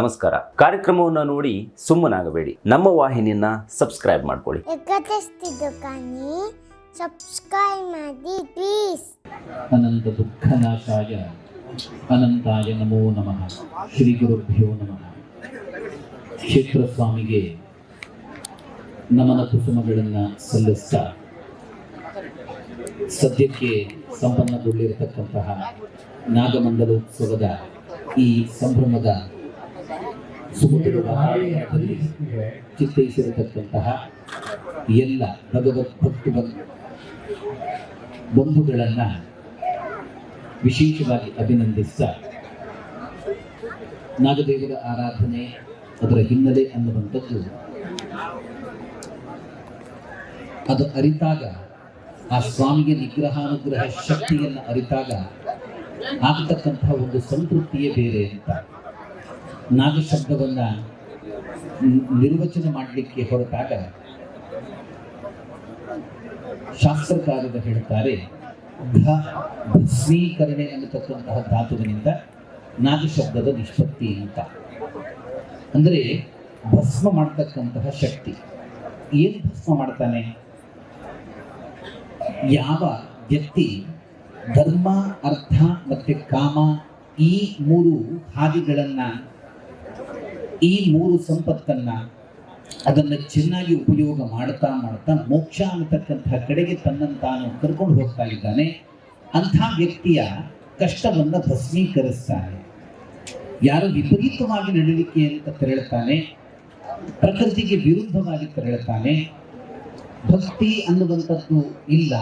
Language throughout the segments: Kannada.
ನಮಸ್ಕಾರ. ಕಾರ್ಯಕ್ರಮವನ್ನು ನೋಡಿ ಸುಮ್ಮನಾಗಬೇಡಿ. ನಮ್ಮ ವಾಹಿನಿಯನ್ನ ಸಬ್ಸ್ಕ್ರೈಬ್ ಮಾಡ್ಕೊಳ್ಳಿ. ಸಬ್ಸ್ಕ್ರೈಬ್ ಮಾಡಿ ಪ್ಲೀಸ್ ಅನಂತ ದುಃಖನಾಶಾಯ ಅನಂತಾಯ ನಮೋ ನಮಃ. ಶ್ರೀ ಗುರುಭ್ಯೋ ನಮಃ. ಕ್ಷೇತ್ರ ಸ್ವಾಮಿಗೆ ನಮನ ಕುಸುಮಗಳನ್ನು ಸಲ್ಲಿಸ್ತಾ ಸದ್ಯಕ್ಕೆ ಸಂಪನ್ನಗೊಂಡಿರತಕ್ಕಂತಹ ನಾಗಮಂಡಲೋತ್ಸವದ ಈ ಸಂಭ್ರಮದ ಸುಮಧುರ ವಾತಾವರಣದಲ್ಲಿ ಚಿತ್ತೈಸಿರತಕ್ಕಂತಹ ಎಲ್ಲ ಭಗವತ್ ಭಕ್ತ ಬಂಧುಗಳನ್ನು ವಿಶೇಷವಾಗಿ ಅಭಿನಂದಿಸ್ತಾ ನಾಗದೇವರ ಆರಾಧನೆ ಅದರ ಹಿನ್ನೆಲೆ ಅನ್ನುವಂಥದ್ದು. ಅದು ಅರಿತಾಗ ಆ ಸ್ವಾಮಿಯ ನಿಗ್ರಹಾನುಗ್ರಹ ಶಕ್ತಿಯನ್ನು ಅರಿತಾಗ ಆಗತಕ್ಕಂತಹ ಒಂದು ಸಂತೃಪ್ತಿಯೇ ಬೇರೆ ಅಂತ. ನಾಗ ಶಬ್ದವನ್ನ ನಿರ್ವಚನ ಮಾಡಲಿಕ್ಕೆ ಹೊರಟಾಗ ಶಾಸ್ತ್ರಕಾರರು ಹೇಳ್ತಾರೆ ಘ, ಭಸ್ಮೀಕರಣೆ ಅನ್ನತಕ್ಕಂತಹ ಧಾತುವಿನಿಂದ ನಾಗ ಶಬ್ದದ ನಿಷ್ಪತ್ತಿ ಅಂತ. ಅಂದರೆ ಭಸ್ಮ ಮಾಡತಕ್ಕಂತಹ ಶಕ್ತಿ. ಏನು ಭಸ್ಮ ಮಾಡ್ತಾನೆ? ಯಾವ ವ್ಯಕ್ತಿ ಧರ್ಮ, ಅರ್ಥ ಮತ್ತು ಕಾಮ ಈ ಮೂರು ಹಾದಿಗಳನ್ನ ಈ ಮೂರು ಸಂಪತ್ತನ್ನ ಅದನ್ನು ಚೆನ್ನಾಗಿ ಉಪಯೋಗ ಮಾಡ್ತಾ ಮಾಡ್ತಾ ಮೋಕ್ಷ ಅನ್ನತಕ್ಕಂತಹ ಕಡೆಗೆ ತನ್ನನ್ನು ತಾನು ಕರ್ಕೊಂಡು ಹೋಗ್ತಾ ಇದ್ದಾನೆ. ಅಂಥ ವ್ಯಕ್ತಿಯ ಕಷ್ಟವನ್ನು ಭಸ್ಮೀಕರಿಸ್ತಾನೆ. ಯಾರು ವಿಪರೀತವಾಗಿ ನಡೀಲಿಕ್ಕೆ ಅಂತ ತೆರಳುತ್ತಾನೆ, ಪ್ರಕೃತಿಗೆ ವಿರುದ್ಧವಾಗಿ ತೆರಳುತ್ತಾನೆ. ಭಕ್ತಿ ಅನ್ನುವಂಥದ್ದು ಇಲ್ಲ.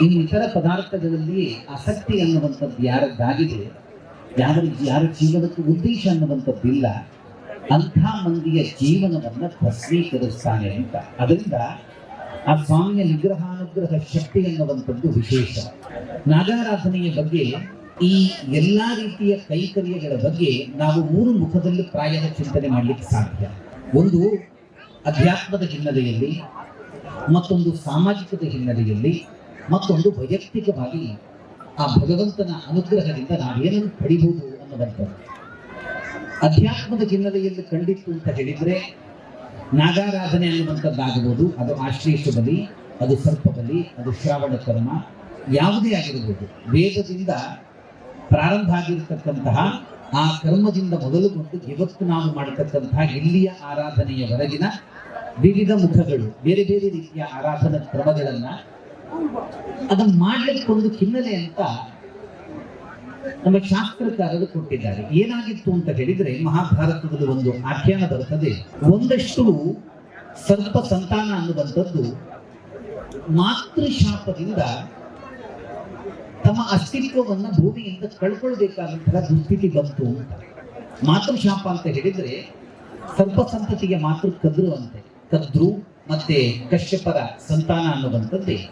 ಇನ್ನಿತರ ಪದಾರ್ಥಗಳಲ್ಲಿ ಆಸಕ್ತಿ ಅನ್ನುವಂಥದ್ದು ಯಾರದ್ದಾಗಿದೆ? ಯಾರ ಯಾರ ಜೀವನಕ್ಕೂ ಉದ್ದೇಶ ಅನ್ನುವಂಥದ್ದಿಲ್ಲ. ಅಂಥ ಮಂದಿಯ ಜೀವನವನ್ನು ಭಸ್ಮೀಕರಿಸ್ತಾನೆ ಅಂತ ಅದರಿಂದ ಆ ಸ್ವಾಮಿಯ ನಿಗ್ರಹಾನುಗ್ರಹ ಶಕ್ತಿ ಅನ್ನುವಂಥದ್ದು ವಿಶೇಷ. ನಾಗಾರಾಧನೆಯ ಬಗ್ಗೆ ಈ ಎಲ್ಲಾ ರೀತಿಯ ಕೈಕರ್ಯಗಳ ಬಗ್ಗೆ ನಾವು ಮೂರು ಮುಖದಲ್ಲಿ ಪ್ರಾಯದ ಚಿಂತನೆ ಮಾಡಲಿಕ್ಕೆ ಸಾಧ್ಯ. ಒಂದು, ಅಧ್ಯಾತ್ಮದ ಹಿನ್ನೆಲೆಯಲ್ಲಿ, ಮತ್ತೊಂದು ಸಾಮಾಜಿಕದ ಹಿನ್ನೆಲೆಯಲ್ಲಿ, ಮತ್ತೊಂದು ವೈಯಕ್ತಿಕವಾಗಿ ಆ ಭಗವಂತನ ಅನುಗ್ರಹದಿಂದ ನಾವೇನನ್ನು ಪಡಿಬಹುದು ಅನ್ನುವಂಥದ್ದು ಅಧ್ಯಾತ್ಮದ ಹಿನ್ನೆಲೆಯಲ್ಲಿ ಕಂಡಿತ್ತು ಅಂತ ಹೇಳಿದ್ರೆ, ನಾಗಾರಾಧನೆ ಅನ್ನುವಂಥದ್ದಾಗಬಹುದು ಅದು ಆಶ್ಲೇಷ ಬಲಿ, ಅದು ಸರ್ಪ ಬಲಿ, ಅದು ಶ್ರಾವಣ ಕರ್ಮ ಯಾವುದೇ ಆಗಿರಬಹುದು ವೇದದಿಂದ ಪ್ರಾರಂಭ ಆಗಿರತಕ್ಕಂತಹ ಆ ಕರ್ಮದಿಂದ ಮೊದಲುಗೊಂಡು ಇವತ್ತು ನಾವು ಮಾಡತಕ್ಕಂತಹ ಇಲ್ಲಿಯ ಆರಾಧನೆಯವರೆಗಿನ ವಿವಿಧ ಮುಖಗಳು, ಬೇರೆ ಬೇರೆ ರೀತಿಯ ಆರಾಧನಾ ಕ್ರಮಗಳನ್ನ ಅದನ್ನ ಮಾಡ್ಲಿಕ್ಕೆ ಒಂದು ಹಿನ್ನೆಲೆ ಅಂತ ನಮ್ಮ ಶಾಸ್ತ್ರಕಾರರು ಕೊಟ್ಟಿದ್ದಾರೆ. ಏನಾಗಿತ್ತು ಅಂತ ಹೇಳಿದ್ರೆ ಮಹಾಭಾರತದಲ್ಲಿ ಒಂದು ಆಖ್ಯಾನ ಬರ್ತದೆ. ಒಂದಷ್ಟು ಸರ್ಪ ಸಂತಾನ ಅನ್ನುವಂಥದ್ದು ಮಾತೃಶಾಪದಿಂದ ತಮ್ಮ ಅಸ್ತಿತ್ವವನ್ನ ಭೂಮಿಯಿಂದ ಕಳ್ಕೊಳ್ಬೇಕಾದಂತಹ ದುಸ್ಥಿತಿ ಬಂತು ಅಂತ. ಮಾತೃಶಾಪ ಅಂತ ಹೇಳಿದ್ರೆ ಸರ್ಪ ಸಂತತಿಗೆ ಮಾತೃ ಕದ್ರು ಅಂತೆ. ಕದ್ರು ಮತ್ತೆ ಕಶ್ಯಪರ ಸಂತಾನ ಅನ್ನುವಂಥದ್ದೇ.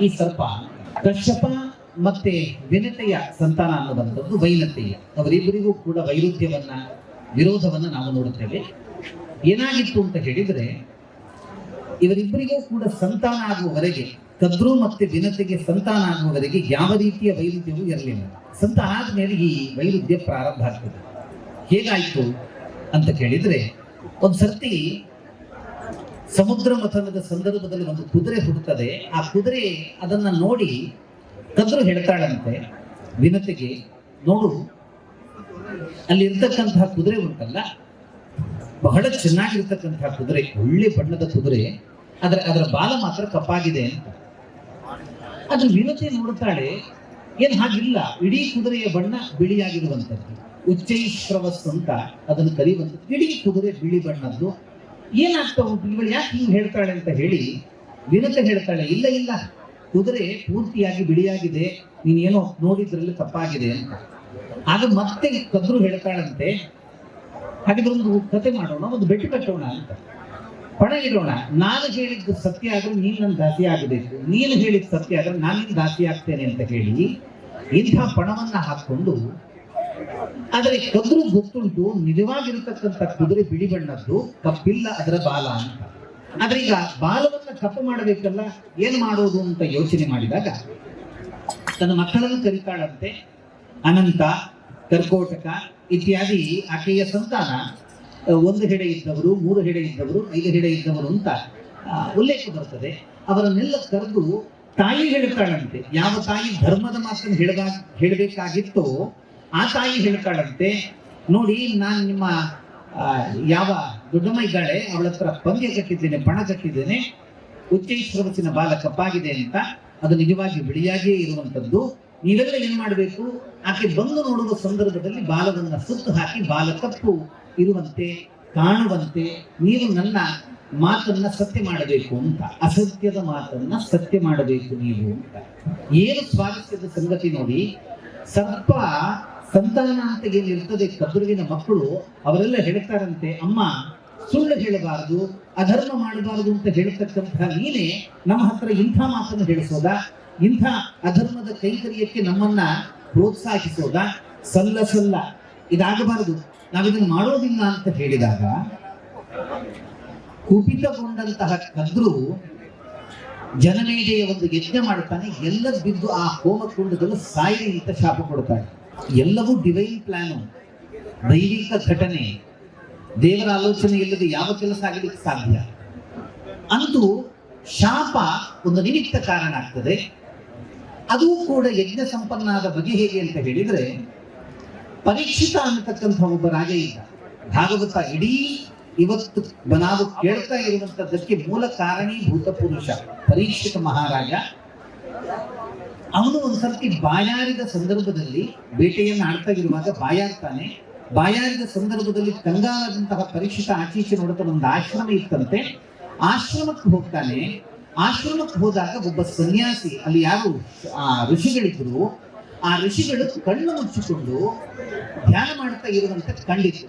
ಈ ಸರ್ಪ ಕಶ್ಯಪ ಮತ್ತೆ ವಿನತೆಯ ಸಂತಾನ ಅನ್ನುವಂಥದ್ದು ವೈನತೆಯ ಅವರಿಬ್ಬರಿಗೂ ಕೂಡ ವೈರುಧ್ಯವನ್ನ ವಿರೋಧವನ್ನ ನಾವು ನೋಡುತ್ತೇವೆ. ಏನಾಗಿತ್ತು ಅಂತ ಹೇಳಿದ್ರೆ, ಇವರಿಬ್ಬರಿಗೂ ಕೂಡ ಸಂತಾನ ಆಗುವವರೆಗೆ, ಕದ್ರು ಮತ್ತೆ ವಿನತೆಗೆ ಸಂತಾನ ಆಗುವವರೆಗೆ ಯಾವ ರೀತಿಯ ವೈರುಧ್ಯವೂ ಇರಲಿಲ್ಲ. ಸಂತ ಆದ್ಮೇಲೆ ಈ ವೈರುಧ್ಯ ಪ್ರಾರಂಭ ಆಗ್ತದೆ. ಹೇಗಾಯಿತು ಅಂತ ಕೇಳಿದ್ರೆ ಒಂದ್ ಸರ್ತಿ ಸಮುದ್ರ ಮಥನದ ಸಂದರ್ಭದಲ್ಲಿ ಒಂದು ಕುದುರೆ ಹುಡುತ್ತದೆ ಆ ಕುದುರೆ ಅದನ್ನ ನೋಡಿ ಕದ್ರು ಹೇಳ್ತಾಳಂತೆ, ವಿನತಿಗೆ, ನೋಡು ಅಲ್ಲಿ ಇರ್ತಕ್ಕಂತಹ ಕುದುರೆ ಉಂಟಲ್ಲ, ಬಹಳ ಚೆನ್ನಾಗಿರ್ತಕ್ಕಂತಹ ಕುದುರೆ, ಒಳ್ಳೆ ಬಣ್ಣದ ಕುದುರೆ ಅದರ ಅದರ ಬಾಲ ಮಾತ್ರ ಕಪ್ಪಾಗಿದೆ ಅಂತ. ಅದು ವಿನತೆ ನೋಡ್ತಾಳೆ, ಏನ್ ಹಾಗಿಲ್ಲ, ಇಡೀ ಕುದುರೆಯ ಬಣ್ಣ ಬಿಳಿಯಾಗಿರುವಂಥದ್ದು ಉಚ್ಚೈ ಪ್ರವಸ್ ಅಂತ ಅದನ್ನು ಕರೆಯುವಂಥದ್ದು, ಇಡೀ ಕುದುರೆ ಬಿಳಿ ಬಣ್ಣದ್ದು ಏನಾಗ್ತಾ ಉಂಟು ಇವಳು ಯಾಕೆ ಹಿಂಗೆ ಹೇಳ್ತಾಳೆ ಅಂತ ಹೇಳಿ ವಿನತೆ ಹೇಳ್ತಾಳೆ, ಇಲ್ಲ ಇಲ್ಲ, ಕುದುರೆ ಪೂರ್ತಿಯಾಗಿ ಬಿಳಿಯಾಗಿದೆ, ನೀನೇನೋ ನೋಡಿದ್ರಲ್ಲಿ ತಪ್ಪಾಗಿದೆ ಅಂತ. ಆಗ ಮತ್ತೆ ಕದ್ರು ಹೇಳ್ತಾಳಂತೆ ಹಾಗಿದ್ರೆ ಒಂದು ಕತೆ ಮಾಡೋಣ, ಒಂದು ಬೆಟ್ಟು ಕಟ್ಟೋಣ ಅಂತ. ಪಣ ಇಡೋಣ, ನಾನು ಹೇಳಿದ್ದು ಸತ್ಯ ಆದ್ರೆ ನೀನು ನನ್ನ ದಾಸಿ ಆಗಬೇಕು, ನೀನು ಹೇಳಿದ ಸತ್ಯ ಆದ್ರೆ ನಾನಿನ್ ದಾಸಿ ಆಗ್ತೇನೆ ಅಂತ ಹೇಳಿ ಇಂಥ ಪಣವನ್ನ ಹಾಕೊಂಡು ಆದರೆ ಕದ್ರು ಗೊತ್ತುಂಟು, ನಿಜವಾಗಿರತಕ್ಕಂಥ ಕುದುರೆ ಬಿಳಿ ಬಣ್ಣದ್ದು ಕಪ್ಪಿಲ್ಲ ಅದರ ಬಾಲ ಅಂತ. ಆದ್ರೆ ಈಗ ಬಾಲವನ್ನ ಕಪ್ಪು ಮಾಡಬೇಕಲ್ಲ, ಏನ್ ಮಾಡೋದು ಅಂತ ಯೋಚನೆ ಮಾಡಿದಾಗ, ತನ್ನ ಮಕ್ಕಳನ್ನು ಕರಿತಾಳಂತೆ, ಅನಂತ, ಕರ್ಕೋಟಕ ಇತ್ಯಾದಿ ಆಕೆಯ ಸಂತಾನ ಒಂದು ಹೆಡೆ ಇದ್ದವರು, ಮೂರು ಹೆಡೆ ಇದ್ದವರು, ಐದು ಹೆಡೆ ಇದ್ದವರು ಅಂತ ಉಲ್ಲೇಖ ಬರ್ತದೆ. ಅವರನ್ನೆಲ್ಲ ಕರೆದು ತಾಯಿ ಹೇಳ್ತಾಳಂತೆ. ಯಾವ ತಾಯಿ ಧರ್ಮದ ಮಾತನ್ನು ಹೇಳಬಾ ಹೇಳಬೇಕಾಗಿತ್ತೋ ಆ ತಾಯಿ ಹೇಳ್ತಾಳಂತೆ ನೋಡಿ, ನಾನು ನಿಮ್ಮ ಯಾವ ದೊಡ್ಡಮ್ಮ ಇದ್ದಾಳೆ ಅವಳ ಹತ್ರ ಪಂದ್ಯ ಕಟ್ಟಿದ್ದೇನೆ ಪಣ ಕಟ್ಟಿದ್ದೇನೆ ಉಚ್ಚೈಶ್ವರಸಿನ ಬಾಲ ಕಪ್ಪಾಗಿದೆ ಅಂತ, ಅದು ನಿಜವಾಗಿ ಬಿಳಿಯಾಗಿಯೇ ಇರುವಂತದ್ದು ನೀವೆಲ್ಲ ಏನ್ ಮಾಡಬೇಕು? ಆಕೆ ಬಂದು ನೋಡುವ ಸಂದರ್ಭದಲ್ಲಿ ಬಾಲವನ್ನ ಸುತ್ತು ಹಾಕಿ ಬಾಲ ಕಪ್ಪು ಇರುವಂತೆ, ಕಾಣುವಂತೆ, ನೀವು ನನ್ನ ಮಾತನ್ನ ಸತ್ಯ ಮಾಡಬೇಕು ಅಂತ, ಅಸತ್ಯದ ಮಾತನ್ನ ಸತ್ಯ ಮಾಡಬೇಕು ನೀವು ಅಂತ. ಏನು ಸ್ವಾರಸ್ಯದ ಸಂಗತಿ ನೋಡಿ, ಸರ್ಪ ಸಂತಾನ ಇರ್ತದೆ ಕಬ್ರುವಿನ ಮಕ್ಕಳು, ಅವರೆಲ್ಲ ಹೇಳ್ತಾರಂತೆ, ಅಮ್ಮ, ಸುಳ್ಳು ಹೇಳಬಾರದು, ಅಧರ್ಮ ಮಾಡಬಾರದು ಅಂತ ಹೇಳ್ತಕ್ಕಂತಹ ನೀನೇ ನಮ್ಮ ಹತ್ರ ಇಂಥ ಮಾತನ್ನು ಹೇಳಿಸೋದ? ಇಂಥ ಅಧರ್ಮದ ಕೈಕರ್ಯಕ್ಕೆ ನಮ್ಮನ್ನ ಪ್ರೋತ್ಸಾಹಿಸೋದ? ಸಲ್ಲ ಸಲ್ಲ. ಇದಾಗಬಾರದು. ನಾವಿದನ್ನು ಮಾಡೋದಿಲ್ಲ ಅಂತ ಹೇಳಿದಾಗ, ಕುಪಿತಗೊಂಡಂತಹ ಕದ್ರು ಜನಮೇಜೆಯ ಒಂದು ಯಜ್ಞ ಮಾಡುತ್ತಾನೆ. ಎಲ್ಲ ಬಿದ್ದು ಆ ಹೋಮಕುಂಡದಲ್ಲೂ ಸಾಯಿ ಅಂತ ಶಾಪ ಕೊಡ್ತಾನೆ ಎಲ್ಲವೂ ಡಿವೈನ್ ಪ್ಲಾನು ದೈವಿಕ ಘಟನೆ. ದೇವರ ಆಲೋಚನೆ ಇಲ್ಲದೆ ಯಾವ ಕೆಲಸ ಆಗಲಿಕ್ಕೆ ಸಾಧ್ಯ? ಅಂತೂ ಶಾಪ ಒಂದು ನಿಮಿತ್ತ ಕಾರಣ ಆಗ್ತದೆ. ಅದು ಕೂಡ ಯಜ್ಞ ಸಂಪನ್ನಾದ ಬಗೆ ಹೇಗೆ ಅಂತ ಹೇಳಿದ್ರೆ, ಪರೀಕ್ಷಿತ ಅನ್ನತಕ್ಕಂಥ ಒಬ್ಬ ರಾಜ ಇದ್ದ. ಭಾಗವತ ಇಡೀ ಇವತ್ತು ನಾವು ಕೇಳ್ತಾ ಇರುವಂತದ್ದಕ್ಕೆ ಮೂಲ ಕಾರಣೀಭೂತ ಪುರುಷ, ಪರೀಕ್ಷಿತ ಮಹಾರಾಜ. ಅವನು ಒಂದು ಸರ್ತಿ ಬಾಯಾರಿದ ಸಂದರ್ಭದಲ್ಲಿ ಬೇಟೆಯನ್ನು ಆಡ್ತಾ ಇರುವಾಗ ಬಾಯಾರ್ತಾನೆ ಬಾಯಾರಿದ ಸಂದರ್ಭದಲ್ಲಿ ಕಂಗಾಲದಂತಹ ಪರೀಕ್ಷಿತ ಆಚೀಚೆ ನೋಡುತ್ತಾ ಒಂದು ಆಶ್ರಮ ಇತ್ತಂತೆ. ಆಶ್ರಮಕ್ಕೆ ಹೋಗ್ತಾನೆ. ಆಶ್ರಮಕ್ಕೆ ಹೋದಾಗ ಒಬ್ಬ ಸನ್ಯಾಸಿ, ಅಲ್ಲಿ ಯಾರು, ಆ ಋಷಿಗಳಿದ್ರು, ಆ ಋಷಿಗಳು ಕಣ್ಣು ಮುಚ್ಚಿಕೊಂಡು ಧ್ಯಾನ ಮಾಡ್ತಾ ಇರುವಂತೆ ಕಂಡಿತು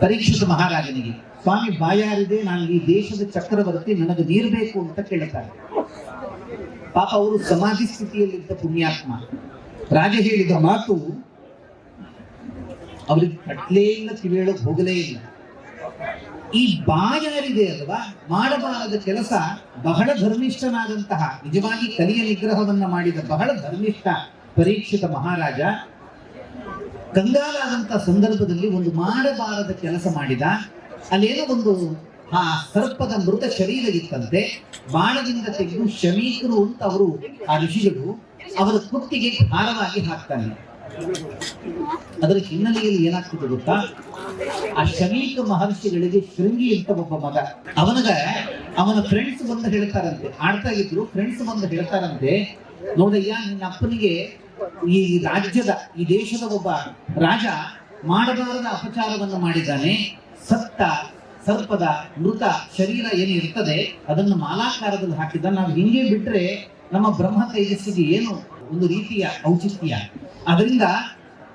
ಪರೀಕ್ಷಿತ ಮಹಾರಾಜನಿಗೆ, ಸ್ವಾಮಿ, ಬಾಯಾರಿದೆ, ನಾನು ಈ ದೇಶದ ಚಕ್ರವರ್ತಿ, ನನಗೆ ನೀರ್ಬೇಕು ಅಂತ ಕೇಳುತ್ತಾರೆ ಪಾಪ ಅವರು ಸಮಾಧಿ ಸ್ಥಿತಿಯಲ್ಲಿದ್ದ ಪುಣ್ಯಾತ್ಮ. ರಾಜ ಹೇಳಿದ ಮಾತು ಅವ್ರಿಗೆ ಕಟ್ಲೇ ಇಲ್ಲ ಕಿವೇಳಕ್ ಹೋಗಲೇ ಇಲ್ಲ. ಈ ಬಾಯಾರಿದೆ ಅಲ್ವಾ? ಮಾಡಬಾರದ ಕೆಲಸ ಬಹಳ ಧರ್ಮಿಷ್ಠನಾದಂತಹ, ನಿಜವಾಗಿ ಕಲಿಯ ನಿಗ್ರಹವನ್ನ ಮಾಡಿದ ಬಹಳ ಧರ್ಮಿಷ್ಠ, ಪರೀಕ್ಷಿತ ಮಹಾರಾಜ ಕಂಗಾಲಾದಂತಹ ಸಂದರ್ಭದಲ್ಲಿ ಒಂದು ಮಾಡಬಾರದ ಕೆಲಸ ಮಾಡಿದ, ಅಲ್ಲೇನೋ ಒಂದು ಆ ಸರ್ಪದ ಮೃತ ಶರೀರ ಇತ್ತಂತೆ ಬಾಣದಿಂದ ತೆಗೆದು ಶಮೀಕರು ಅಂತ ಅವರು ಆ ಋಷಿಗಳು ಅವರ ಕುತ್ತಿಗೆ ಭಾರವಾಗಿ ಹಾಕ್ತಾನೆ ಅದರ ಹಿನ್ನೆಲೆಯಲ್ಲಿ ಏನಾಗ್ತದೆ ಗೊತ್ತಾ? ಆ ಶಮೀಕ ಮಹರ್ಷಿಗಳಿಗೆ ಶೃಂಗಿ ಅಂತ ಒಬ್ಬ ಮಗ. ಅವನಗ ಅವನ ಫ್ರೆಂಡ್ಸ್ ಬಂದು ಹೇಳ್ತಾರಂತೆ. ಆಡ್ತಾ ಇದ್ರು ಫ್ರೆಂಡ್ಸ್ ಬಂದು ಹೇಳ್ತಾರಂತೆ, ನೋಡಯ್ಯ, ನಿನ್ನ ಅಪ್ಪನಿಗೆ ಈ ರಾಜ್ಯದ, ಈ ದೇಶದ ಒಬ್ಬ ರಾಜ ಮಾಡಬಾರದ ಅಪಚಾರವನ್ನು ಮಾಡಿದ್ದಾನೆ. ಸತ್ತ ಸರ್ಪದ ಮೃತ ಶರೀರ ಏನಿರ್ತದೆ ಅದನ್ನು ಮಾಲಾಕಾರದಲ್ಲಿ ಹಾಕಿದ ನಾವು ಹಿಂಗೆ ಬಿಟ್ರೆ ನಮ್ಮ ಬ್ರಹ್ಮ ತೇಜಸ್ಸಿಗೆ ಏನು ಒಂದು ರೀತಿಯ ಔಚಿತ್ಯ. ಅದರಿಂದ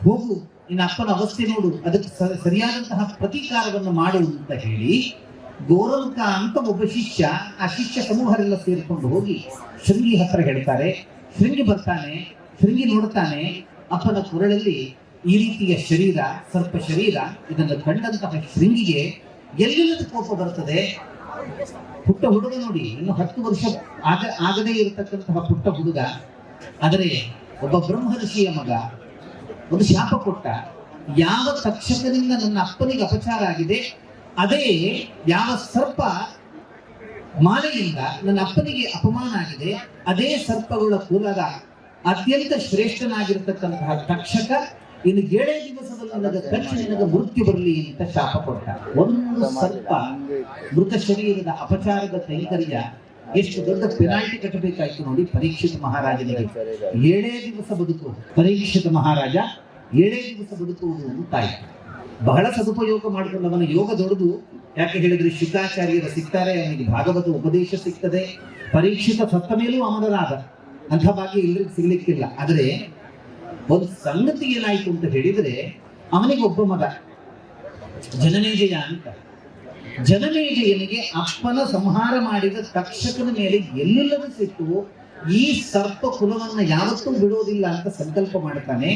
ಹೋಗು, ನಿನ್ನ ಅಪ್ಪನ ಅವಸ್ಥೆ ನೋಡು, ಅದಕ್ಕೆ ಸರಿಯಾದಂತಹ ಪ್ರತೀಕಾರವನ್ನು ಮಾಡು ಅಂತ ಹೇಳಿ ಗೋರಲ್ಕ ಅಂತ ಒಬ್ಬ ಶಿಷ್ಯ, ಆ ಶಿಷ್ಯ ಸಮೂಹರೆಲ್ಲ ಸೇರಿಕೊಂಡು ಹೋಗಿ ಶೃಂಗಿ ಹತ್ರ ಹೇಳ್ತಾರೆ. ಶೃಂಗಿ ಬರ್ತಾನೆ, ಶೃಂಗಿ ನೋಡ್ತಾನೆ, ಅಪ್ಪನ ಕೊರಳಲ್ಲಿ ಈ ರೀತಿಯ ಶರೀರ, ಸರ್ಪ ಶರೀರ, ಇದನ್ನು ಕಂಡಂತಹ ಶೃಂಗಿಗೆ ಎಲ್ಲಿಲ್ಲದ ಕೋಪ ಬರ್ತದೆ? ಪುಟ್ಟ ಹುಡುಗ ನೋಡಿ, ಇನ್ನು ಹತ್ತು ವರ್ಷ ಆಗ, ಆಗದೇ ಇರತಕ್ಕಂತಹ ಪುಟ್ಟ ಹುಡುಗ, ಆದರೆ ಒಬ್ಬ ಬ್ರಹ್ಮ ಋಷಿಯ ಮಗ, ಒಂದು ಶಾಪ ಕೊಟ್ಟ. ಯಾವ ತಕ್ಷಕನಿಂದ ನನ್ನ ಅಪ್ಪನಿಗೆ ಅಪಚಾರ ಆಗಿದೆ, ಅದೇ ಯಾವ ಸರ್ಪ ಮಾಲೆಯಿಂದ ನನ್ನ ಅಪ್ಪನಿಗೆ ಅಪಮಾನ ಆಗಿದೆ, ಅದೇ ಸರ್ಪಗಳ ಕುಲದ ಅತ್ಯಂತ ಶ್ರೇಷ್ಠನಾಗಿರ್ತಕ್ಕಂತಹ ತಕ್ಷಕ ಇನ್ನು ಏಳೇ ದಿವಸದಲ್ಲಿ ನನಗೆ ಕಚ್ಚಿ ನಿನಗೆ ಮೃತ್ಯು ಬರಲಿ ಅಂತ ಶಾಪ ಕೊಟ್ಟ. ಒಂದು ಸ್ವಲ್ಪ ಮೃತ ಶರೀರದ ಅಪಚಾರದ ಕೈಂಕರ್ಯ ಎಷ್ಟು ದೊಡ್ಡ ಪೆನಾಲ್ಟಿ ಕಟ್ಟಬೇಕಾಯ್ತು ನೋಡಿ ಪರೀಕ್ಷಿತ ಮಹಾರಾಜನಿಗೆ. ಏಳೇ ದಿವಸ ಬದುಕು. ಪರೀಕ್ಷಿತ ಮಹಾರಾಜ ಏಳೇ ದಿವಸ ಬದುಕುವುದು ಅಂತಾಯ್ತು. ಬಹಳ ಸದುಪಯೋಗ ಮಾಡಿಕೊಂಡು ಅವನ ಯೋಗ ದೊಡ್ಡದು. ಯಾಕೆ ಹೇಳಿದ್ರೆ ಶುಕಾಚಾರ್ಯರ ಸಿಗ್ತಾರೆ ಅವನಿಗೆ ಭಾಗವತ ಉಪದೇಶ ಸಿಗ್ತದೆ. ಪರೀಕ್ಷಿತ ಸತ್ತ ಮೇಲೂ ಅಮರರಾದ ಅಂಥ ಭಾಗ್ಯ ಇಲ್ಲರಿಗೆ ಸಿಗ್ಲಿಕ್ಕಿಲ್ಲ. ಆದರೆ ಒಂದು ಸಂಗತಿ ಏನಾಯ್ತು ಅಂತ ಹೇಳಿದ್ರೆ, ಅವನಿಗೆ ಒಬ್ಬ ಮಗ ಜನನೇಜಯ ಅಂತ. ಜನಮೇಜಯನಿಗೆ ಅಪ್ಪನ ಸಂಹಾರ ಮಾಡಿದ ತಕ್ಷಕನ ಮೇಲೆ ಎಲ್ಲಿಲ್ಲದ ಸಿಟ್ಟು, ಈ ಸರ್ಪ ಕುಲವನ್ನ ಯಾವತ್ತೂ ಬಿಡೋದಿಲ್ಲ ಅಂತ ಸಂಕಲ್ಪ ಮಾಡ್ತಾನೆ.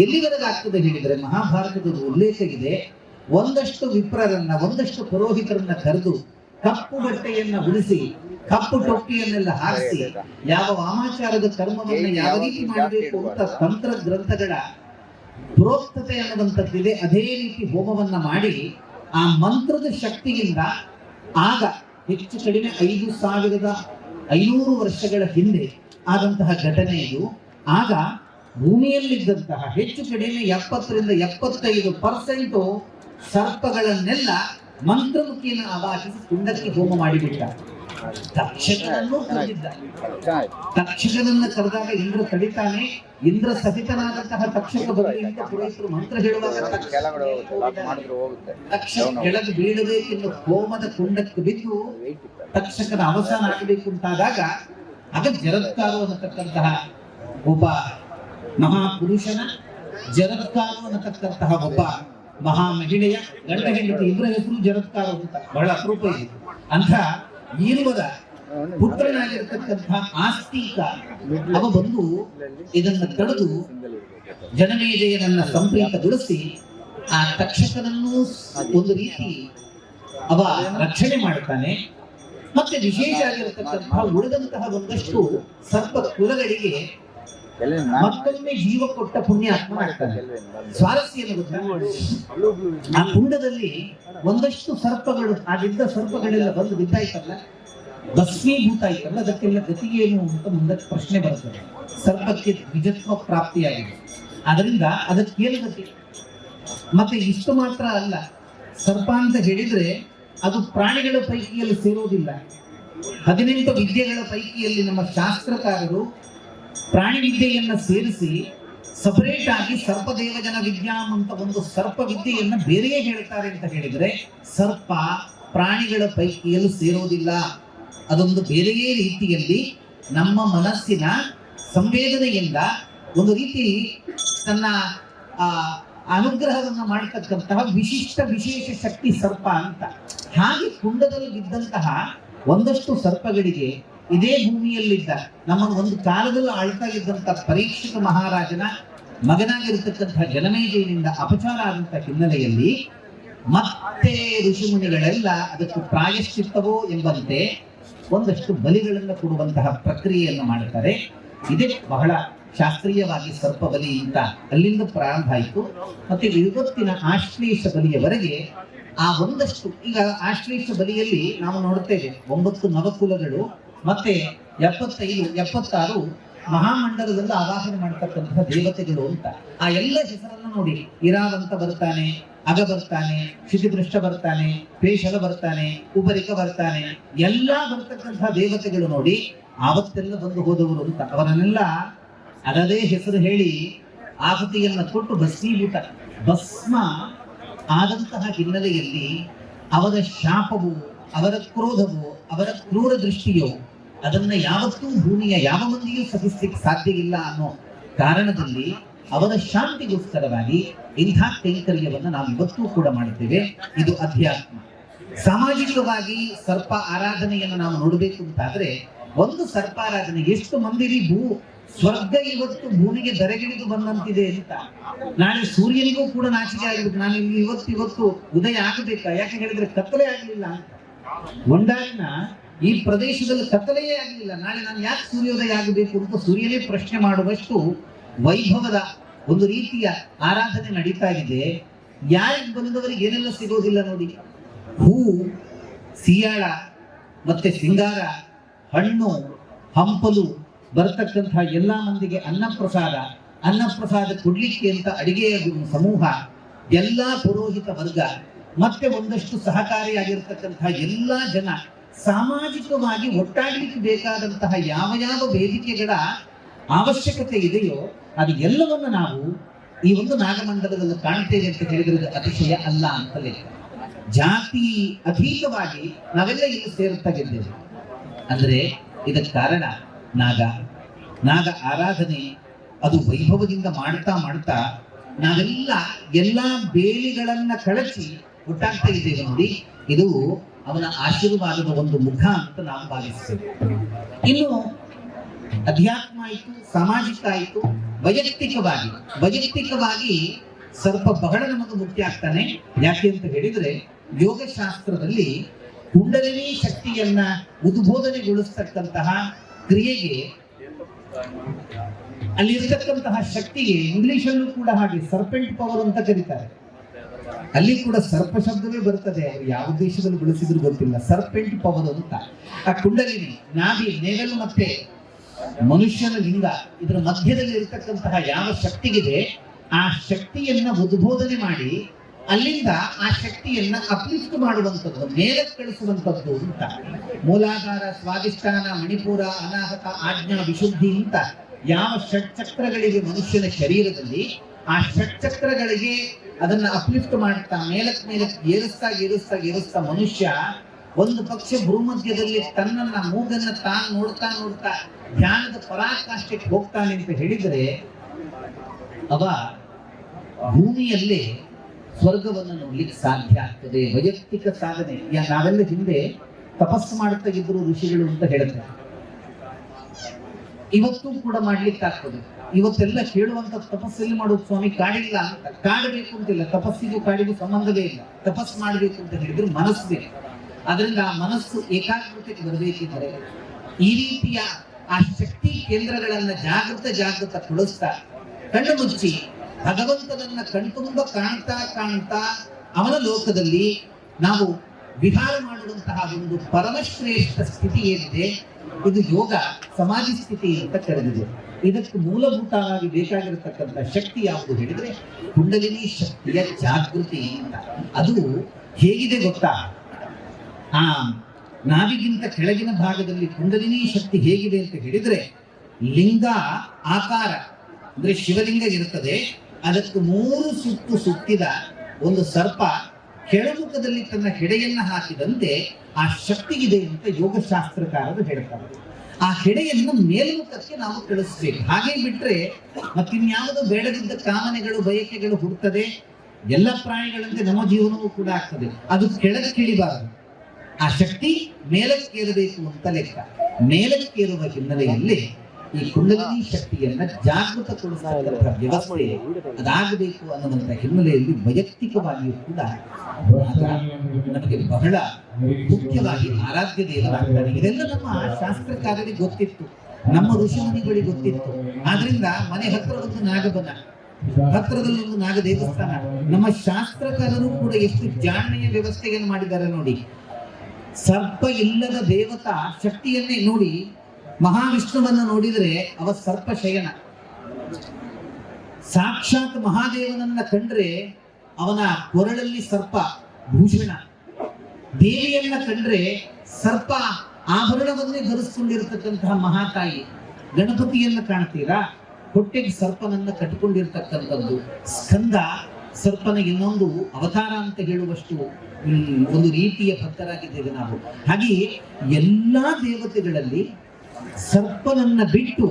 ಎಲ್ಲಿವರೆಗಾಗ್ತದೆ ಹೇಳಿದ್ರೆ, ಮಹಾಭಾರತದ ಉಲ್ಲೇಖ ಇದೆ. ಒಂದಷ್ಟು ವಿಪ್ರರನ್ನ, ಒಂದಷ್ಟು ಪುರೋಹಿತರನ್ನ ಕರೆದು ಕಪ್ಪು ಬಟ್ಟೆಯನ್ನ ಉಳಿಸಿ ಕಪ್ಪು ಟೊಪ್ಪಿಯನ್ನೆಲ್ಲ ಹಾರಿಸಿ ಯಾವ ವಾಮಾಚಾರದ ಕರ್ಮವನ್ನು ಯಾವ ರೀತಿ ಮಾಡಬೇಕು ಅಂತ ತಂತ್ರ ಗ್ರಂಥಗಳ ಪ್ರೋಕ್ತತೆ ಅನ್ನುವಂಥದ್ದಿದೆ. ಅದೇ ರೀತಿ ಹೋಮವನ್ನ ಮಾಡಿ ಆ ಮಂತ್ರದ ಶಕ್ತಿಯಿಂದ ಆಗ ಹೆಚ್ಚು ಕಡಿಮೆ ಐದು ಸಾವಿರದ ಐನೂರು ವರ್ಷಗಳ ಹಿಂದೆ ಆದಂತಹ ಘಟನೆ ಇದು ಆಗ ಭೂಮಿಯಲ್ಲಿದ್ದಂತಹ ಹೆಚ್ಚು ಕಡಿಮೆ ಎಪ್ಪತ್ತರಿಂದ ಎಪ್ಪತ್ತೈದು ಪರ್ಸೆಂಟು ಸರ್ಪಗಳನ್ನೆಲ್ಲ ಮಂತ್ರಮುಖಿಯನ್ನು ಆವಾಹಿಸಿ ಕುಂಡಕ್ಕೆ ಹೋಮ ಮಾಡಿಬಿಟ್ಟ. ಕರೆದಿದ್ದ ತಕ್ಷಕನನ್ನ ಕರೆದಾಗ ಇಂದ್ರ ತಡಿತಾನೆ ಇಂದ್ರ ಸಹಿತನಾದಂತಹ ತಕ್ಷಕ ಪುರೋಹಿತರು ಮಂತ್ರ ಹೇಳುವಾಗ ತಕ್ಷಕ ಕೆಳಗೆ ಬೀಳಬೇಕೆಂದು ಹೋಮದ ಕುಂಡಕ್ಕೆ ಬಿದ್ದು ತಕ್ಷಕನ ಅವಸಾನ ಆಗಬೇಕು ಅಂತಾದಾಗ ಅದ ಜರತ್ಕಾರು ಅನ್ನತಕ್ಕಂತಹ ಒಬ್ಬ ಮಹಾಪುರುಷನ ಜರತ್ಕಾರು ಅನ್ನತಕ್ಕಂತಹ ಒಬ್ಬ ಮಹಾ ಮಹಿಳೆಯ ಗಂಡ ಹೆಂಡತಿ ಇಬ್ಬರ ಹೆಸರು ಜರತ್ಕಾರು ಅಂತ ಬಹಳ ಅಪರೂಪ ಇದೆ. ಅಂತ ಈರುವರ ಪುತ್ರನಾಗಿರ್ತಕ್ಕಂತಹ ಆಸ್ತಿಕ ಅವ ಬಂದು ಇದನ್ನು ತಡೆದು ಜನಮೇಜಯನನ್ನ ಸಂಪ್ರೀತಗೊಳಿಸಿ ಆ ತಕ್ಷಕನನ್ನು ಒಂದು ರೀತಿ ಅವ ರಕ್ಷಣೆ ಮಾಡ್ತಾನೆ ಮತ್ತೆ ವಿಶೇಷ ಆಗಿರತಕ್ಕಂತಹ ಉಳಿದಂತಹ ಒಂದಷ್ಟು ಸರ್ಪ ಕುಲಗಳಿಗೆ ಮತ್ತೊಮ್ಮೆ ಜೀವ ಕೊಟ್ಟ ಪುಣ್ಯಾತ್ಮ ಮಾಡ್ತಾನೆ. ಸ್ವಾರಸ್ಯ ಏನು? ಆ ಕುಂಡದಲ್ಲಿ ಒಂದಷ್ಟು ಸರ್ಪಗಳು ಆಗಿದ್ದ ಸರ್ಪಗಳೆಲ್ಲ ಬಂದು ಬಿದ್ದಾಯ್ತಲ್ಲ? ಭಸ್ಮೀಭೂತ ಆಯ್ತಲ್ಲ? ಅದಕ್ಕೆಲ್ಲ ಗತಿ ಏನು ಅಂತ ಮುಂದಕ್ಕೆ ಪ್ರಶ್ನೆ ಬರ್ತದೆ. ಸರ್ಪಕ್ಕೆ ನಿಜತ್ವ ಪ್ರಾಪ್ತಿಯಾಗಿದೆ. ಅದರಿಂದ ಅದಕ್ಕೇನು ಗತಿ? ಮತ್ತೆ ಇಷ್ಟು ಮಾತ್ರ ಅಲ್ಲ. ಸರ್ಪ ಅಂತ ಹೇಳಿದ್ರೆ ಅದು ಪ್ರಾಣಿಗಳ ಪೈಕಿಯಲ್ಲಿ ಸೇರೋದಿಲ್ಲ. ಹದಿನೆಂಟು ವಿದ್ಯೆಗಳ ಪೈಕಿಯಲ್ಲಿ ನಮ್ಮ ಶಾಸ್ತ್ರಕಾರರು ಪ್ರಾಣಿ ವಿದ್ಯೆಯನ್ನು ಸೇರಿಸಿ ಸಪರೇಟ್ ಆಗಿ ಸರ್ಪದೇವಜನ ವಿಜ್ಞಾನ ಅಂತ ಒಂದು ಸರ್ಪ ವಿದ್ಯೆಯನ್ನ ಬೇರೆಯೇ ಹೇಳ್ತಾರೆ ಅಂತ ಹೇಳಿದ್ರೆ ಸರ್ಪ ಪ್ರಾಣಿಗಳ ಪೈಕಿಯಲ್ಲೂ ಸೇರೋದಿಲ್ಲ. ಅದೊಂದು ಬೇರೆಯೇ ರೀತಿಯಲ್ಲಿ ನಮ್ಮ ಮನಸ್ಸಿನ ಸಂವೇದನೆಯಿಂದ ಒಂದು ರೀತಿ ತನ್ನ ಅನುಗ್ರಹವನ್ನು ಮಾಡತಕ್ಕಂತಹ ವಿಶಿಷ್ಟ ವಿಶೇಷ ಶಕ್ತಿ ಸರ್ಪ ಅಂತ. ಹಾಗೆ ಕುಂಡದಲ್ಲಿ ಬಿದ್ದಂತಹ ಒಂದಷ್ಟು ಸರ್ಪಗಳಿಗೆ ಇದೇ ಭೂಮಿಯಲ್ಲಿದ್ದ, ನಮ್ಮನ್ನು ಒಂದು ಕಾಲದಲ್ಲೂ ಆಳ್ತಾ ಇದ್ದಂತ ಪರೀಕ್ಷಿತ ಮಹಾರಾಜನ ಮಗನಾಗಿರತಕ್ಕಂತಹ ಜನಮೇಜಯನಿಂದ ಅಪಚಾರ ಆದಂತ ಹಿನ್ನೆಲೆಯಲ್ಲಿ ಮತ್ತೆ ಋಷಿಮುನಿಗಳೆಲ್ಲ ಅದಕ್ಕೆ ಪ್ರಾಯಶ್ಚಿತ್ತವೋ ಎಂಬಂತೆ ಒಂದಷ್ಟು ಬಲಿಗಳನ್ನು ಕೊಡುವಂತಹ ಪ್ರಕ್ರಿಯೆಯನ್ನು ಮಾಡುತ್ತಾರೆ. ಇದೇ ಬಹಳ ಶಾಸ್ತ್ರೀಯವಾಗಿ ಸರ್ಪ ಬಲಿ ಅಂತ ಅಲ್ಲಿಂದ ಪ್ರಾರಂಭ ಆಯಿತು. ಮತ್ತೆ ಇವತ್ತಿನ ಆಶ್ಲೇಷ ಬಲಿಯವರೆಗೆ ಆ ಒಂದಷ್ಟು, ಈಗ ಆಶ್ಲೇಷ ಬಲಿಯಲ್ಲಿ ನಾವು ನೋಡುತ್ತೇವೆ ಒಂಬತ್ತು ನವಕುಲಗಳು ಮತ್ತೆ ಎಪ್ಪತ್ತೈದು, ಎಪ್ಪತ್ತಾರು ಮಹಾಮಂಡಲದಲ್ಲಿ ಆವಾಹನೆ ಮಾಡ್ತಕ್ಕಂತಹ ದೇವತೆಗಳು ಅಂತ. ಆ ಎಲ್ಲ ಹೆಸರನ್ನು ನೋಡಿ. ಇರಾವಂತ ಬರ್ತಾನೆ, ಅಗ ಬರ್ತಾನೆ ಶಿಶಿದೃಷ್ಟ ಬರ್ತಾನೆ, ಪೇಶಲ ಬರ್ತಾನೆ, ಉಪರಿಕ ಬರ್ತಾನೆ, ಎಲ್ಲಾ ಬರ್ತಕ್ಕಂತಹ ದೇವತೆಗಳು ನೋಡಿ ಆವತ್ತೆಲ್ಲ ಬಂದು ಹೋದವರು ಅಂತ. ಅವರನ್ನೆಲ್ಲ ಅದದೇ ಹೆಸರು ಹೇಳಿ ಆಹುತಿಯನ್ನ ಕೊಟ್ಟು ಭಸ್ಮೀಭೂತ ಭಸ್ಮ ಆದಂತಹ ಹಿನ್ನೆಲೆಯಲ್ಲಿ ಅವರ ಶಾಪವು ಅವರ ಕ್ರೋಧವೋ, ಅವರ ಕ್ರೂರ ದೃಷ್ಟಿಯೋ, ಅದನ್ನ ಯಾವತ್ತೂ ಭೂಮಿಯ ಯಾವ ಮಂದಿಯೂ ಸಹಿಸ್ಲಿಕ್ಕೆ ಸಾಧ್ಯ ಇಲ್ಲ ಅನ್ನೋ ಕಾರಣದಲ್ಲಿ ಅವರ ಶಾಂತಿಗೋಸ್ಕರವಾಗಿ ಇಂಥ ಕೈಂಕರ್ಯವನ್ನು ನಾವು ಇವತ್ತೂ ಕೂಡ ಮಾಡುತ್ತೇವೆ. ಇದು ಅಧ್ಯಾತ್ಮ. ಸಾಮಾಜಿಕವಾಗಿ ಸರ್ಪ ಆರಾಧನೆಯನ್ನು ನಾವು ನೋಡಬೇಕು ಅಂತಾದ್ರೆ, ಒಂದು ಸರ್ಪಾರಾಧನೆ ಎಷ್ಟು ಮಂದಿರಿ ಭೂ ಸ್ವರ್ಗ ಇವತ್ತು ಭೂಮಿಗೆ ದರೆಗಿಳಿದು ಬಂದಂತಿದೆ ಅಂತ. ನಾಳೆ ಸೂರ್ಯನಿಗೂ ಕೂಡ ನಾಚಿಕೆ ಆಗಿರ್ಬೇಕು ನಾನು ಇವತ್ತು ಇವತ್ತು ಉದಯ ಆಗಬೇಕಾ? ಯಾಕೆ ಹೇಳಿದ್ರೆ ಕತ್ತಲೆ ಆಗಲಿಲ್ಲ ಅಂತ. ಒಂದಾಗಿನ ಈ ಪ್ರದೇಶದಲ್ಲಿ ಕತ್ತಲೆಯೇ ಆಗಲಿಲ್ಲ ನಾಳೆ ನಾನು ಯಾಕೆ ಸೂರ್ಯೋದಯ ಆಗಬೇಕು ಅಂತ ಸೂರ್ಯನೇ ಪ್ರಶ್ನೆ ಮಾಡುವಷ್ಟು ವೈಭವದ ಒಂದು ರೀತಿಯ ಆರಾಧನೆ ನಡೀತಾ ಇದೆ. ಯಾರಿಗೆ ಬಂದವರಿಗೆ ಏನೆಲ್ಲ ಸಿಗೋದಿಲ್ಲ ನೋಡಿ. ಹೂ, ಸಿಯಾಳ, ಮತ್ತೆ ಸಿಂಗಾರ, ಹಣ್ಣು, ಹಂಪಲು ಬರತಕ್ಕಂತಹ ಎಲ್ಲ ಮಂದಿಗೆ ಅನ್ನಪ್ರಸಾದ ಅನ್ನಪ್ರಸಾದ ಕೊಡ್ಲಿಕ್ಕೆ ಅಂತ ಅಡಿಗೆಯ ಸಮೂಹ, ಎಲ್ಲಾ ಪುರೋಹಿತ ವರ್ಗ ಮತ್ತೆ ಒಂದಷ್ಟು ಸಹಕಾರಿಯಾಗಿರ್ತಕ್ಕಂತಹ ಎಲ್ಲಾ ಜನ ಸಾಮಾಜಿಕವಾಗಿ ಒಟ್ಟಾಗಲಿಕ್ಕೆ ಬೇಕಾದಂತಹ ಯಾವ ಯಾವ ವೇದಿಕೆಗಳ ಅವಶ್ಯಕತೆ ಇದೆಯೋ ಅದು ಎಲ್ಲವನ್ನು ನಾವು ಈ ಒಂದು ನಾಗಮಂಡಲದಲ್ಲಿ ಕಾಣ್ತೇವೆ ಅಂತ ಹೇಳಿದ್ರೆ ಅತಿಶಯ ಅಲ್ಲ ಅಂತ ಲೆಕ್ಕ ಜಾತಿ ಅತೀತವಾಗಿ ನಾವೆಲ್ಲ ಇಲ್ಲಿ ಸೇರುತ್ತಾ ಗೆದ್ದೇವೆ ಅಂದ್ರೆ ಇದಕ್ಕೆ ಕಾರಣ ನಾಗ. ನಾಗ ಆರಾಧನೆ ಅದು ವೈಭವದಿಂದ ಮಾಡ್ತಾ ಮಾಡ್ತಾ ನಾವೆಲ್ಲ ಎಲ್ಲಾ ಬೇಲಿಗಳನ್ನ ಕಳಚಿ ಒಟ್ಟಾಗ್ತಾ ಇದ್ದೇವೆ ನೋಡಿ. ಇದು ಅವನ ಆಶೀರ್ವಾದದ ಒಂದು ಮುಖ ಅಂತ ನಾವು ಭಾವಿಸ್ತೇವೆ ಇನ್ನು ಅಧ್ಯಾತ್ಮ ಆಯಿತು, ಸಾಮಾಜಿಕ ಆಯಿತು, ವೈಯಕ್ತಿಕವಾಗಿ ವೈಯಕ್ತಿಕವಾಗಿ ಸ್ವಲ್ಪ ಬಹಳ ನಮಗೆ ಮುಖ್ಯ ಆಗ್ತಾನೆ. ಯಾಕೆ ಅಂತ ಹೇಳಿದ್ರೆ ಯೋಗಶಾಸ್ತ್ರದಲ್ಲಿ ಕುಂಡಲಿನಿ ಶಕ್ತಿಯನ್ನ ಉದ್ಬೋಧನೆಗೊಳಿಸ್ತಕ್ಕಂತಹ ಕ್ರಿಯೆಗೆ ಅಲ್ಲಿ ಇರ್ತಕ್ಕಂತಹ ಶಕ್ತಿಗೆ ಇಂಗ್ಲಿಷಲ್ಲೂ ಕೂಡ ಹಾಗೆ ಸರ್ಪೆಂಟ್ ಪವರ್ ಅಂತ ಕರೀತಾರೆ. ಅಲ್ಲಿ ಕೂಡ ಸರ್ಪ ಶಬ್ದವೇ ಬರ್ತದೆ, ಅವರು ಯಾವ ದೇಶದಲ್ಲಿ ಬಳಸಿದ್ರು ಗೊತ್ತಿಲ್ಲ. ಸರ್ಪೆಂಟ್ ಪವರ್ ಅಂತ. ಆ ಕುಂಡಲಿನಿ, ನಾಭಿ, ನೇಗಲು ಮತ್ತೆ ಮನುಷ್ಯನ ಲಿಂಗ, ಇದರ ಮಧ್ಯದಲ್ಲಿ ಇರತಕ್ಕಂತಹ ಯಾವ ಶಕ್ತಿಗಿದೆ, ಆ ಶಕ್ತಿಯನ್ನ ಉದ್ಬೋಧನೆ ಮಾಡಿ ಅಲ್ಲಿಂದ ಆ ಶಕ್ತಿಯನ್ನ ಅಪ್ಲಿಫ್ಟ್ ಮಾಡುವಂಥದ್ದು ಮೇಲೆ ಕಳಿಸುವಂಥದ್ದು ಅಂತ. ಮೂಲಾಧಾರ, ಸ್ವಾಧಿಷ್ಠಾನ, ಮಣಿಪುರ, ಅನಾಹತ, ಆಜ್ಞಾ, ವಿಶುದ್ಧಿ ಅಂತ. ಯಾವ ಷಟ್ಚಕ್ರಗಳಿಗೆ ಮನುಷ್ಯನ ಶರೀರದಲ್ಲಿ ಆ ಷಟ್ಚಕ್ರಗಳಿಗೆ ಅದನ್ನ ಅಪ್ಲಿಫ್ಟ್ ಮಾಡ್ತಾ, ಮೇಲಕ್ ಮೇಲಕ್ ಏರಿಸ್ತಾ ಏರಿಸ್ತಾ ಏರಿಸ್ತಾ ಮನುಷ್ಯ ಒಂದು ಪಕ್ಷ ಭೂಮಧ್ಯದಲ್ಲಿ ತನ್ನನ್ನ, ಮೂಗನ್ನ ತಾನು ನೋಡ್ತಾ ನೋಡ್ತಾ ಧ್ಯಾನದ ಪರಾಕಾಷ್ಠಕ್ಕೆ ಹೋಗ್ತಾನೆ ಅಂತ ಹೇಳಿದರೆ ಅವ ಭೂಮಿಯಲ್ಲೇ ಸ್ವರ್ಗವನ್ನು ನೋಡ್ಲಿಕ್ಕೆ ಸಾಧ್ಯ ಆಗ್ತದೆ. ವೈಯಕ್ತಿಕ ಸಾಧನೆ. ನಾವೆಲ್ಲ ಹಿಂದೆ ತಪಸ್ಸು ಮಾಡ್ತಾ ಇದ್ರು ಋಷಿಗಳು ಅಂತ ಹೇಳ್ತಾರೆ. ಇವತ್ತು ಕೂಡ ಮಾಡ್ಲಿಕ್ಕೆ ಆಗ್ತದೆ. ಇವತ್ತೆಲ್ಲ ಕೇಳುವಂತ ತಪಸ್ಸಲ್ಲಿ ಮಾಡೋದು ಸ್ವಾಮಿ, ಕಾಡಿಲ್ಲ ಕಾಡಬೇಕು ಅಂತಿಲ್ಲ ತಪಸ್ಸಿಗೂ ಕಾಡಿಗೂ ಸಂಬಂಧವೇ ಇಲ್ಲ. ತಪಸ್ಸು ಮಾಡಬೇಕು ಅಂತ ಹೇಳಿದ್ರೆ ಮನಸ್ಸು ಬೇಕು. ಅದರಿಂದ ಆ ಮನಸ್ಸು ಏಕಾಗ್ರತೆಗೆ ಬರಬೇಕಿದ್ರೆ ಈ ರೀತಿಯ ಆ ಶಕ್ತಿ ಕೇಂದ್ರಗಳನ್ನ ಜಾಗೃತ ಜಾಗೃತ ಕೊಡಿಸ್ತಾ ಕಣ್ಣು ಮುಚ್ಚಿ ಭಗವಂತನನ್ನ ಕಣ್ತುಂಬ ಕಾಣ್ತಾ ಕಾಣ್ತಾ ಅವನ ಲೋಕದಲ್ಲಿ ನಾವು ವಿಹಾರ ಮಾಡುವಂತಹ ಒಂದು ಪರಮಶ್ರೇಷ್ಠ ಸ್ಥಿತಿ ಏನಿದೆ? ಇದು ಯೋಗ, ಸಮಾಧಿ ಸ್ಥಿತಿ ಅಂತ ಕರೆದಿದೆ. ಇದಕ್ಕೆ ಮೂಲಭೂತವಾಗಿ ಬೇಕಾಗಿರತಕ್ಕಂಥ ಶಕ್ತಿ ಯಾವುದು ಹೇಳಿದ್ರೆ, ಕುಂಡಲಿನಿ ಶಕ್ತಿಯ ಜಾಗೃತಿ ಅಂತ. ಅದು ಹೇಗಿದೆ ಗೊತ್ತಾ? ಆ, ನಾವಿಗಿಂತ ಕೆಳಗಿನ ಭಾಗದಲ್ಲಿ ಕುಂಡಲಿನಿ ಶಕ್ತಿ ಹೇಗಿದೆ ಅಂತ ಹೇಳಿದ್ರೆ, ಲಿಂಗ ಆಕಾರ ಅಂದ್ರೆ ಶಿವಲಿಂಗ ಇರುತ್ತದೆ. ಅದಕ್ಕೆ ಮೂರು ಸುತ್ತು ಸುತ್ತಿದ ಒಂದು ಸರ್ಪ ಕೆಳಮುಖದಲ್ಲಿ ತನ್ನ ಹೆಡೆಯನ್ನ ಹಾಕಿದಂತೆ ಆ ಶಕ್ತಿ ಇದೆ ಅಂತ ಯೋಗಶಾಸ್ತ್ರಕಾರರು ಹೇಳ್ತಾರೆ. ಆ ಹೆಡೆಯನ್ನು ಮೇಲ್ಮುಖಕ್ಕೆ ನಾವು ಕಳಿಸ್ಬೇಕು ಹಾಗೆ ಬಿಟ್ರೆ ಮತ್ತಿನ್ಯಾವುದು ಬೇಡದಿದ್ದ ಕಾಮನೆಗಳು, ಬಯಕೆಗಳು ಹುಡ್ತದೆ ಎಲ್ಲ ಪ್ರಾಣಿಗಳಂತೆ ನಮ್ಮ ಜೀವನವೂ ಕೂಡ ಆಗ್ತದೆ. ಅದು ಕೆಳಕ್ಕಿಳಿಬಾರದು. ಆ ಶಕ್ತಿ ಮೇಲಕ್ಕೇರಬೇಕು ಅಂತ ಲೆಕ್ಕ. ಮೇಲಕ್ಕೇರುವ ಹಿನ್ನೆಲೆಯಲ್ಲಿ ಈ ಕುಂಡಲಿನಿ ಶಕ್ತಿಯನ್ನ ಜಾಗೃತಗೊಳಿಸತಕ್ಕಂಥ ವ್ಯವಸ್ಥೆ ಅದಾಗಬೇಕು ಅನ್ನುವಂಥ ಹಿನ್ನೆಲೆಯಲ್ಲಿ ವೈಯಕ್ತಿಕವಾಗಿಯೂ ಕೂಡ ನಮಗೆ ಬಹಳ ಮುಖ್ಯವಾಗಿ ಆರಾಧ್ಯ ದೇವರಾಗ್ತಾನೆ ಇದೆಲ್ಲ ನಮ್ಮ ಶಾಸ್ತ್ರಕ್ಕಾಗಲಿ ಗೊತ್ತಿತ್ತು. ನಮ್ಮ ಋಷಿಮುನಿಗಳಿಗೆ ಗೊತ್ತಿತ್ತು. ಆದ್ರಿಂದ ಮನೆ ಹತ್ರ ಒಂದು ನಾಗಬನ ಹತ್ರದಲ್ಲಿ ಒಂದು ನಾಗ ದೇವಸ್ಥಾನ ನಮ್ಮ ಶಾಸ್ತ್ರಕಾರರು ಕೂಡ ಎಷ್ಟು ಜಾಣೆಯ ವ್ಯವಸ್ಥೆಯನ್ನು ಮಾಡಿದ್ದಾರೆ ನೋಡಿ. ಸರ್ಪ ಇಲ್ಲದ ದೇವತಾ ಶಕ್ತಿಯನ್ನೇ ನೋಡಿ ಮಹಾವಿಷ್ಣುವನ್ನ ನೋಡಿದರೆ ಅವ ಸರ್ಪ ಶಯನ. ಸಾಕ್ಷಾತ್ ಮಹಾದೇವನನ್ನ ಕಂಡ್ರೆ ಅವನ ಕೊರಳಲ್ಲಿ ಸರ್ಪ ಭೂಷಣ. ದೇವಿಯನ್ನ ಕಂಡ್ರೆ ಸರ್ಪ ಆಭರಣವನ್ನೇ ಧರಿಸ್ಕೊಂಡಿರ್ತಕ್ಕಂತಹ ಮಹಾತಾಯಿ. ಗಣಪತಿಯನ್ನ ಕಾಣ್ತೀರಾ? ಹೊಟ್ಟೆಗೆ ಸರ್ಪನನ್ನ ಕಟ್ಟಿಕೊಂಡಿರ್ತಕ್ಕಂಥದ್ದು ಸ್ಕಂದ ಸರ್ಪನ ಇನ್ನೊಂದು ಅವತಾರ ಅಂತ ಹೇಳುವಷ್ಟು ಒಂದು ರೀತಿಯ ಭಕ್ತರಾಗಿದ್ದೇವೆ ನಾವು. ಹಾಗೆಯೇ ಎಲ್ಲಾ ದೇವತೆಗಳಲ್ಲಿ ಸರ್ಪನನ್ನ ಬಿಟ್ಟು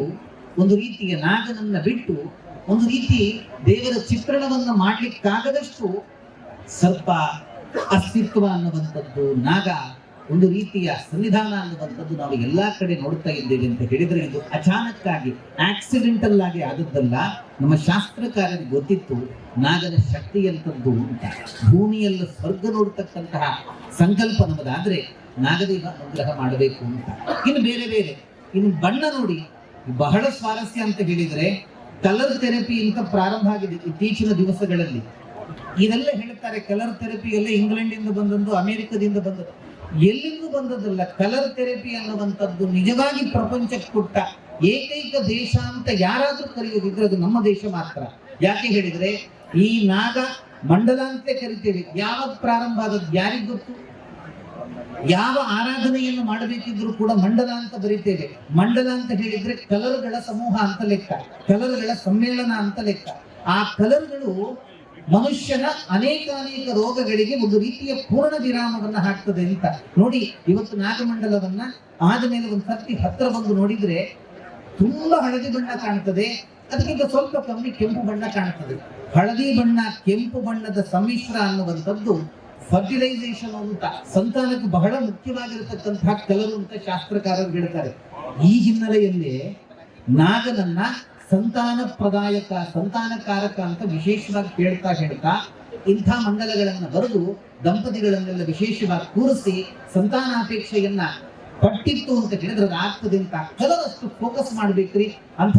ಒಂದು ರೀತಿಯ ನಾಗನನ್ನ ಬಿಟ್ಟು ಒಂದು ರೀತಿ ದೇವರ ಚಿತ್ರಣವನ್ನ ಮಾಡ್ಲಿಕ್ಕಾಗದಷ್ಟು ಸರ್ಪ ಅಸ್ತಿತ್ವ ಅನ್ನುವಂಥದ್ದು, ನಾಗ ಒಂದು ರೀತಿಯ ಸನ್ನಿಧಾನ ಅನ್ನುವಂಥದ್ದು ನಾವು ಎಲ್ಲಾ ಕಡೆ ನೋಡ್ತಾ ಇದ್ದೇವೆ ಅಂತ ಹೇಳಿದ್ರೆ ಇದು ಅಚಾನಕ್ಕಾಗಿ ಆಕ್ಸಿಡೆಂಟಲ್ ಆಗಿ ಆದದ್ದಲ್ಲ. ನಮ್ಮ ಶಾಸ್ತ್ರಕಾರರಿಗೆ ಗೊತ್ತಿತ್ತು, ನಾಗನ ಶಕ್ತಿ ಅಂತದ್ದು ಅಂತ. ಭೂಮಿಯಲ್ಲ ಸ್ವರ್ಗ ನೋಡ್ತಕ್ಕಂತಹ ಸಂಕಲ್ಪ ನಮ್ಮದಾದ್ರೆ ನಾಗದೇವ ಅನುಗ್ರಹ ಮಾಡಬೇಕು ಅಂತ. ಇನ್ನು ಬೇರೆ ಬೇರೆ. ಇನ್ನು ಬಣ್ಣ ನೋಡಿ, ಬಹಳ ಸ್ವಾರಸ್ಯ ಅಂತ ಹೇಳಿದರೆ ಕಲರ್ ಥೆರಪಿ ಅಂತ ಪ್ರಾರಂಭ ಆಗಿದೆ ಇತ್ತೀಚಿನ ದಿವಸಗಳಲ್ಲಿ. ಇದೆಲ್ಲ ಹೇಳ್ತಾರೆ ಕಲರ್ ಥೆರಪಿ ಎಲ್ಲ ಇಂಗ್ಲೆಂಡಿಂದ ಬಂದದ್ದು, ಅಮೆರಿಕದಿಂದ ಬಂದದ್ದು. ಎಲ್ಲಿಂದೂ ಬಂದದ್ದಲ್ಲ ಕಲರ್ ಥೆರಪಿ ಅನ್ನುವಂಥದ್ದು ನಿಜವಾಗಿ ಪ್ರಪಂಚಕ್ಕೆ ಕೊಟ್ಟ ಏಕೈಕ ದೇಶ ಅಂತ ಯಾರಾದ್ರೂ ಕರೆಯೋದಿದ್ರೆ ಅದು ನಮ್ಮ ದೇಶ ಮಾತ್ರ. ಯಾಕೆ ಹೇಳಿದ್ರೆ, ಈ ನಾಗ ಮಂಡಲ ಅಂತ ಕರಿತೇವೆ. ಯಾವಾಗ ಪ್ರಾರಂಭ ಆದದ್ದು ಯಾರಿಗ್ ಗೊತ್ತು? ಯಾವ ಆರಾಧನೆಯನ್ನು ಮಾಡಬೇಕಿದ್ರು ಕೂಡ ಮಂಡಲ ಅಂತ ಬರೀತೇವೆ. ಮಂಡಲ ಅಂತ ಹೇಳಿದ್ರೆ ಕಲರ್ಗಳ ಸಮೂಹ ಅಂತ ಲೆಕ್ಕ, ಕಲರ್ಗಳ ಸಮ್ಮೇಳನ ಅಂತ ಲೆಕ್ಕ. ಆ ಕಲರ್ಗಳು ಮನುಷ್ಯನ ಅನೇಕ ಅನೇಕ ರೋಗಗಳಿಗೆ ಒಂದು ರೀತಿಯ ಪೂರ್ಣ ವಿರಾಮವನ್ನ ಹಾಕ್ತದೆ ಅಂತ. ನೋಡಿ, ಇವತ್ತು ನಾಗಮಂಡಲವನ್ನ ಆದಮೇಲೆ ಒಂದು ಸರ್ತಿ ಹತ್ರ ಬಂದು ನೋಡಿದ್ರೆ ತುಂಬಾ ಹಳದಿ ಬಣ್ಣ ಕಾಣ್ತದೆ, ಅದಕ್ಕಿಂತ ಸ್ವಲ್ಪ ಕಮ್ಮಿ ಕೆಂಪು ಬಣ್ಣ ಕಾಣ್ತದೆ. ಹಳದಿ ಬಣ್ಣ, ಕೆಂಪು ಬಣ್ಣದ ಸಮ್ಮಿಶ್ರ ಅನ್ನುವಂಥದ್ದು ಫರ್ಟಿಲೈಸೇಷನ್ ಅಂತ. ಸಂತಾನಕ್ಕೆ ಬಹಳ ಮುಖ್ಯವಾಗಿರತಕ್ಕಂತಹ ಕಲರು ಅಂತ ಶಾಸ್ತ್ರಕಾರರು ಹೇಳ್ತಾರೆ. ಈ ಹಿನ್ನೆಲೆಯಲ್ಲಿ ನಾಗನನ್ನ ಸಂತಾನ ಪ್ರದಾಯಕ ಸಂತಾನಕಾರಕ ಅಂತ ವಿಶೇಷವಾಗಿ ಹೇಳ್ತಾ ಹೇಳ್ತಾ ಇಂಥ ಮಂಡಲಗಳನ್ನ ಬರೆದು ದಂಪತಿಗಳನ್ನೆಲ್ಲ ವಿಶೇಷವಾಗಿ ಕೂರಿಸಿ ಸಂತಾನಾಪೇಕ್ಷೆಯನ್ನ ಪಟ್ಟಿತ್ತು ಅಂತ ಹೇಳಿದ್ರೆ ಅದು ಆಗ್ತದೆ ಅಂತ ಕಲರಷ್ಟು ಫೋಕಸ್ ಮಾಡ್ಬೇಕ್ರಿ. ಅಂಥ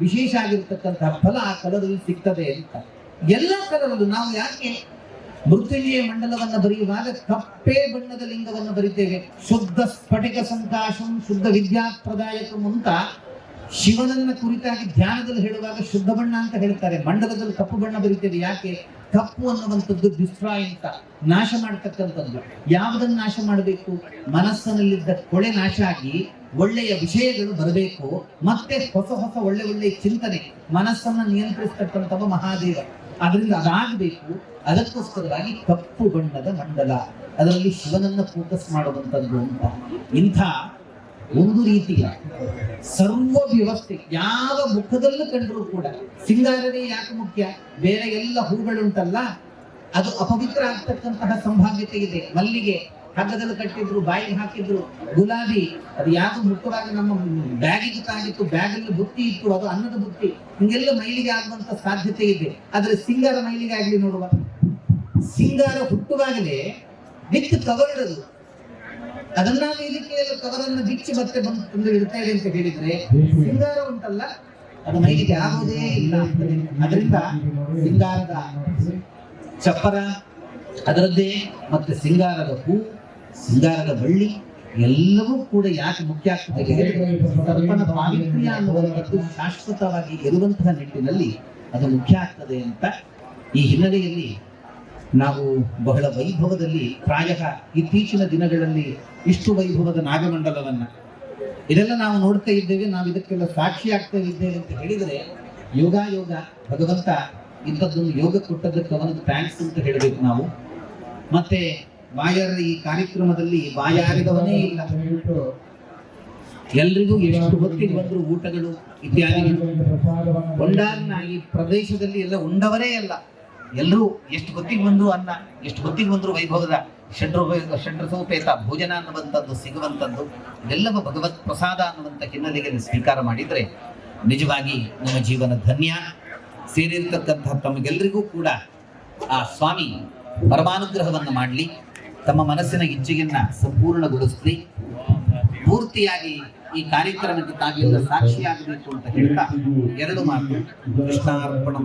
ವಿಶೇಷ ಆಗಿರ್ತಕ್ಕಂತಹ ಫಲ ಆ ಕಲರಲ್ಲಿ ಸಿಗ್ತದೆ ಅಂತ. ಎಲ್ಲ ಕಲರಲ್ಲೂ ನಾವು ಯಾಕೆ ಮೃತ್ಯುಂಜಯ ಮಂಡಲವನ್ನ ಬರೆಯುವಾಗ ಕಪ್ಪೆ ಬಣ್ಣದ ಲಿಂಗವನ್ನು ಬರಿತೇವೆ ಶುದ್ಧ ಸ್ಫಟಿಕ ಸಂಕಾಶಂ, ಶುದ್ಧ ವಿದ್ಯಾಪ್ರದಾಯಕ ಅಂತ ಶಿವನನ್ನ ಕುರಿತಾಗಿ ಧ್ಯಾನದಲ್ಲಿ ಹೇಳುವಾಗ ಶುದ್ಧ ಬಣ್ಣ ಅಂತ ಹೇಳ್ತಾರೆ. ಮಂಡಲದಲ್ಲಿ ಕಪ್ಪು ಬಣ್ಣ ಬರೀತೇವೆ ಯಾಕೆ? ಕಪ್ಪು ಅನ್ನುವಂಥದ್ದು ಡಿಸ್ಟ್ರಾಯ್ ಅಂತ. ನಾಶ ಮಾಡ್ತಕ್ಕಂಥದ್ದು. ಯಾವುದನ್ನು ನಾಶ ಮಾಡಬೇಕು? ಮನಸ್ಸಿನಲ್ಲಿದ್ದ ಕೊಳೆ ನಾಶ ಆಗಿ ಒಳ್ಳೆಯ ವಿಷಯಗಳು ಬರಬೇಕು. ಮತ್ತೆ ಹೊಸ ಹೊಸ ಒಳ್ಳೆ ಒಳ್ಳೆಯ ಚಿಂತನೆ. ಮನಸ್ಸನ್ನ ನಿಯಂತ್ರಿಸ್ತಕ್ಕಂಥವ ಮಹಾದೇವ. ಅದರಿಂದ ಅದಾಗಬೇಕು. ಅದಕ್ಕೋಸ್ಕರವಾಗಿ ಕಪ್ಪು ಬಣ್ಣದ ಮಂಡಲ. ಅದರಲ್ಲಿ ಶಿವನನ್ನ ಫೋಕಸ್ ಮಾಡುವಂಥದ್ದು ಅಂತ. ಇಂಥ ಒಂದು ರೀತಿಯ ಸರ್ವ ವ್ಯವಸ್ಥೆ ಯಾವ ಮುಖದಲ್ಲೂ ಕಂಡರೂ ಕೂಡ, ಸಿಂಗಾರವೇ ಯಾಕೆ ಮುಖ್ಯ? ಬೇರೆ ಎಲ್ಲ ಹೂಗಳುಂಟಲ್ಲ, ಅದು ಅಪವಿತ್ರ ಆಗ್ತಕ್ಕಂತಹ ಸಂಭಾವ್ಯತೆ ಇದೆ. ಮಲ್ಲಿಗೆ ಹಗ್ಗದಲ್ಲಿ ಕಟ್ಟಿದ್ರು, ಬಾಯಿಗೆ ಹಾಕಿದ್ರು, ಗುಲಾಬಿ, ಅದು ಯಾವುದು ಮುಖ್ಯವಾಗಿ ನಮ್ಮ ಬ್ಯಾಗಿಗೆ ತಾಗಿತ್ತು, ಬ್ಯಾಗಲ್ಲಿ ಬುತ್ತಿ ಇತ್ತು, ಅದು ಅನ್ನದ ಬುತ್ತಿ. ಹಿಂಗೆಲ್ಲ ಮೈಲಿಗೆ ಆಗುವಂತ ಸಾಧ್ಯತೆ ಇದೆ. ಆದ್ರೆ ಸಿಂಗಾರ ಮೈಲಿಗೆ ಆಗ್ಲಿ ನೋಡುವ. ಸಿಂಗಾರ ಹುಟ್ಟುವಾಗಲೇ ಬಿತ್ತು ಕವರ್ಡ್ ಅದು ಅದನ್ನ ಇದಕ್ಕೆ ಕವರನ್ನು ಬಿಚ್ಚಿ ಮತ್ತೆ ಬಂದು ತಂದು ಇಡ್ತಾ ಇದೆ ಅಂತ ಹೇಳಿದ್ರೆ, ಸಿಂಗಾರ ಉಂಟಲ್ಲ, ಅದು ಮೈಲಿಗೆ ಆಗೋದೇ ಇಲ್ಲ. ಅದರಿಂದ ಸಿಂಗಾರದ ಚಪ್ಪರ, ಅದರದ್ದೇ ಮತ್ತೆ ಸಿಂಗಾರದ ಹೂ. ಸಿಂಗಾರದ ಬಳ್ಳಿ ಎಲ್ಲವೂ ಕೂಡ ಯಾಕೆ ಮುಖ್ಯ ಆಗ್ತದೆ ಶಾಶ್ವತವಾಗಿ ಇರುವಂತಹ ನಿಟ್ಟಿನಲ್ಲಿ ಅದು ಮುಖ್ಯ ಆಗ್ತದೆ ಅಂತ ಈ ಹಿನ್ನೆಲೆಯಲ್ಲಿ ನಾವು ಬಹಳ ವೈಭವದಲ್ಲಿ ಪ್ರಾಯಃ ಇತ್ತೀಚಿನ ದಿನಗಳಲ್ಲಿ ಇಷ್ಟು ವೈಭವದ ನಾಗಮಂಡಲವನ್ನ ಇದೆಲ್ಲ ನಾವು ನೋಡ್ತಾ ಇದ್ದೇವೆ, ನಾವು ಇದಕ್ಕೆಲ್ಲ ಸಾಕ್ಷಿ ಆಗ್ತಾ ಇದ್ದೇವೆ ಅಂತ ಹೇಳಿದರೆ ಯೋಗ ಯೋಗ ಭಗವಂತ ಇಂಥದ್ದೊಂದು ಯೋಗ ಕೊಟ್ಟದ್ದಕ್ಕೆ ಅವನಿಗೆ ಥ್ಯಾಂಕ್ಸ್ ಅಂತ ಹೇಳಬೇಕು ನಾವು. ಮತ್ತೆ ಬಾಯಾರ ಈ ಕಾರ್ಯಕ್ರಮದಲ್ಲಿ ಬಾಯಾರಿದವನೇ ಇಲ್ಲ. ಎಲ್ರಿಗೂ ಎಷ್ಟು ಹೊತ್ತಿಗೆ ಬಂದ್ರು ಊಟಗಳು, ಇತ್ಯಾದಿಗಳು. ಈ ಪ್ರದೇಶದಲ್ಲಿ ಎಲ್ಲ ಉಂಡವರೇ ಅಲ್ಲ. ಎಲ್ಲರೂ ಎಷ್ಟು ಹೊತ್ತಿಗೆ ಬಂದ್ರು ಅನ್ನ, ಎಷ್ಟು ಹೊತ್ತಿಗೆ ಬಂದ್ರು ವೈಭವದ ಷಡ್ರ ಷಡ್ರಸೋಪೇತ, ಭೋಜನ ಅನ್ನುವಂಥದ್ದು ಸಿಗುವಂಥದ್ದು ಎಲ್ಲವ ಭಗವತ್ ಪ್ರಸಾದ ಅನ್ನುವಂಥ ಹಿನ್ನೆಲೆಗೆ ಸ್ವೀಕಾರ ಮಾಡಿದ್ರೆ ನಿಜವಾಗಿ ನಮ್ಮ ಜೀವನ ಧನ್ಯ. ಸೇರಿರ್ತಕ್ಕಂಥ ತಮಗೆಲ್ಲರಿಗೂ ಕೂಡ ಆ ಸ್ವಾಮಿ ಪರಮಾನುಗ್ರಹವನ್ನು ಮಾಡಲಿ. ತಮ್ಮ ಮನಸ್ಸಿನ ಇಚ್ಛೆಯನ್ನ ಸಂಪೂರ್ಣಗೊಳಿಸಲಿ. ಪೂರ್ತಿಯಾಗಿ ಈ ಕಾರ್ಯಕ್ರಮಕ್ಕೆ ತಾವೆಲ್ಲ ಸಾಕ್ಷಿಯಾಗಬೇಕು ಅಂತ ಹೇಳ್ತಾ ಎರಡು ಮಾತು ಕೃಷ್ಣಾರ್ಪಣ